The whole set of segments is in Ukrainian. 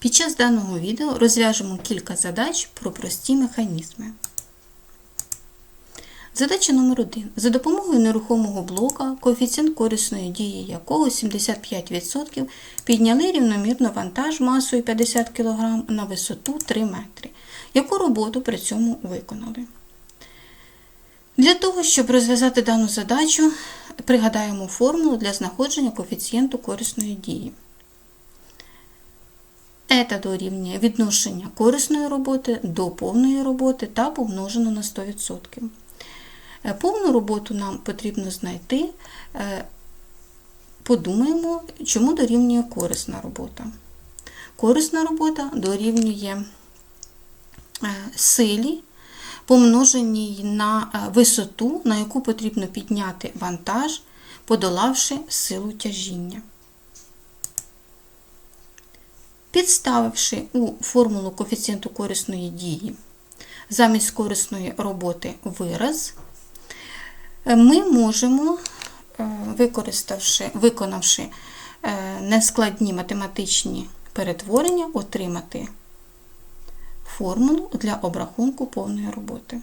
Під час даного відео розв'яжемо кілька задач про прості механізми. Задача номер 1. За допомогою нерухомого блока, коефіцієнт корисної дії якого 75%, підняли рівномірно вантаж масою 50 кг на висоту 3 метри. Яку роботу при цьому виконали? Для того, щоб розв'язати дану задачу, пригадаємо формулу для знаходження коефіцієнту корисної дії. Ета дорівнює відношення корисної роботи до повної роботи та помножено на 100%. Е, Повну роботу нам потрібно знайти. Е, Подумаємо, чому дорівнює корисна робота. Корисна робота дорівнює е, силі, помноженій на висоту, на яку потрібно підняти вантаж, подолавши силу тяжіння. Підставивши у формулу коефіцієнту корисної дії замість корисної роботи вираз, ми можемо, використавши, виконавши нескладні математичні перетворення, отримати формулу для обрахунку повної роботи.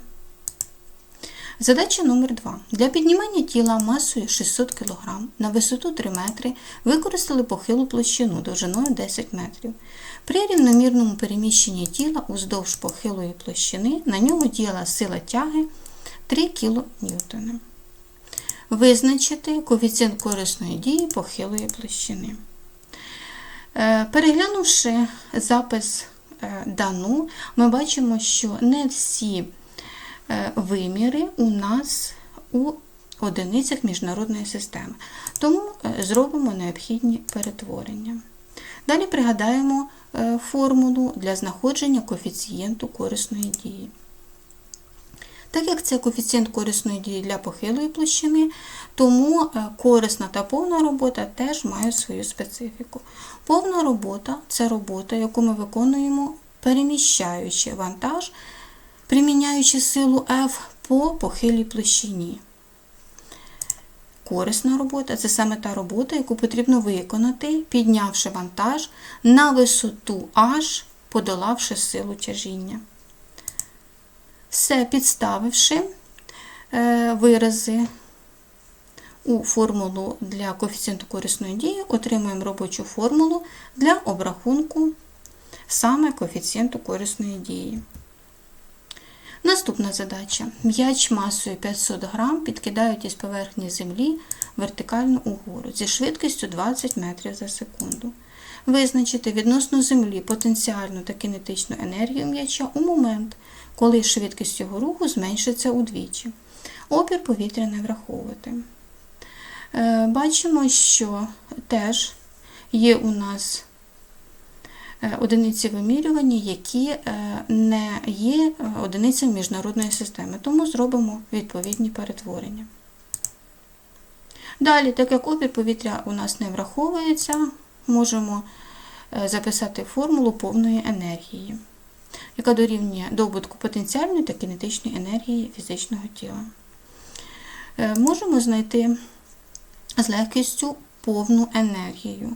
Задача номер 2. Для піднімання тіла масою 600 кг на висоту 3 метри використали похилу площину довжиною 10 метрів. При рівномірному переміщенні тіла уздовж похилої площини на нього діяла сила тяги 3 кН. Визначити коефіцієнт корисної дії похилої площини. Переглянувши запис дану, ми бачимо, що не всі виміри у нас у одиницях міжнародної системи. Тому зробимо необхідні перетворення. Далі пригадаємо формулу для знаходження коефіцієнту корисної дії. Так як це коефіцієнт корисної дії для похилої площини, тому корисна та повна робота теж мають свою специфіку. Повна робота це робота, яку ми виконуємо, переміщаючи вантаж, приміняючи силу F по похилій площині. Корисна робота це саме та робота, яку потрібно виконати, піднявши вантаж на висоту H, подолавши силу тяжіння. Все підставивши вирази у формулу для коефіцієнту корисної дії, отримуємо робочу формулу для обрахунку саме коефіцієнту корисної дії. Наступна задача. М'яч масою 500 г підкидають із поверхні землі вертикально угору зі швидкістю 20 метрів за секунду. Визначити відносно землі потенціальну та кинетичну енергію м'яча у момент, коли швидкість його руху зменшиться удвічі. Опір повітря не враховувати. Бачимо, що теж є у нас одиниці вимірювання, які не є одиницями міжнародної системи, тому зробимо відповідні перетворення. Далі, так як опір повітря у нас не враховується, можемо записати формулу повної енергії, яка дорівнює добутку потенціальної та кинетичної енергії фізичного тіла. Можемо знайти з легкістю повну енергію,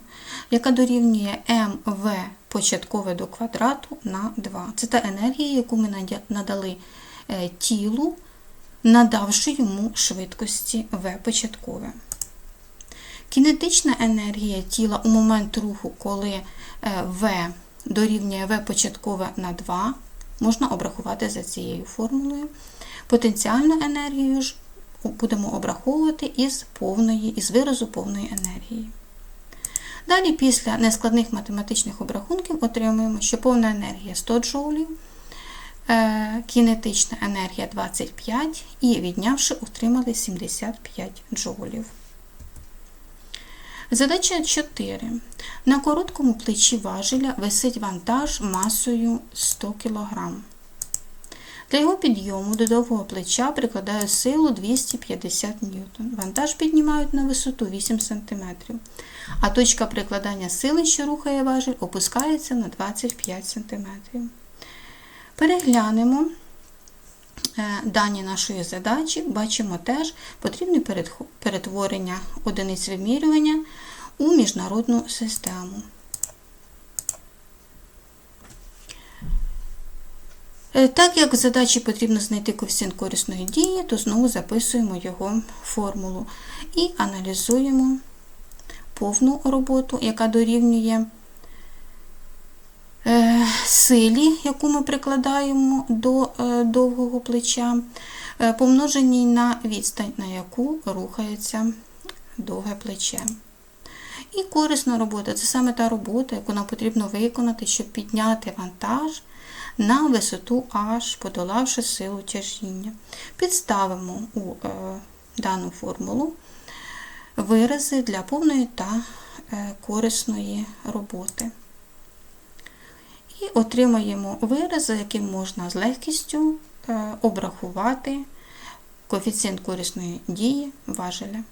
яка дорівнює МВ початкове до квадрату на 2. Це та енергія, яку ми надали тілу, надавши йому швидкості В початкове. Кінетична енергія тіла у момент руху, коли В дорівнює В початкове на 2, можна обрахувати за цією формулою. Потенціальну енергію ж будемо обраховувати із повної, із виразу повної енергії. Далі, після нескладних математичних обрахунків, отримуємо, що повна енергія 100 джоулів, кінетична енергія 25 і віднявши, отримали 75 джоулів. Задача 4. На короткому плечі важеля висить вантаж масою 100 кг. Для його підйому до довгого плеча прикладає силу 250 Н. Вантаж піднімають на висоту 8 см, а точка прикладання сили, що рухає важель, опускається на 25 см. Переглянемо дані нашої задачі, бачимо теж потрібне перетворення одиниць вимірювання у міжнародну систему. Так як в задачі потрібно знайти коефіцієнт корисної дії, то знову записуємо його формулу і аналізуємо повну роботу, яка дорівнює е, силі, яку ми прикладаємо до е, довгого плеча, е, помноженій на відстань, на яку рухається довге плече. І корисна робота це саме та робота, яку нам потрібно виконати, щоб підняти вантаж на висоту H, подолавши силу тяжіння. Підставимо у е, дану формулу вирази для повної та е, корисної роботи. І отримаємо вирази, яким можна з легкістю е, обрахувати коефіцієнт корисної дії важеля.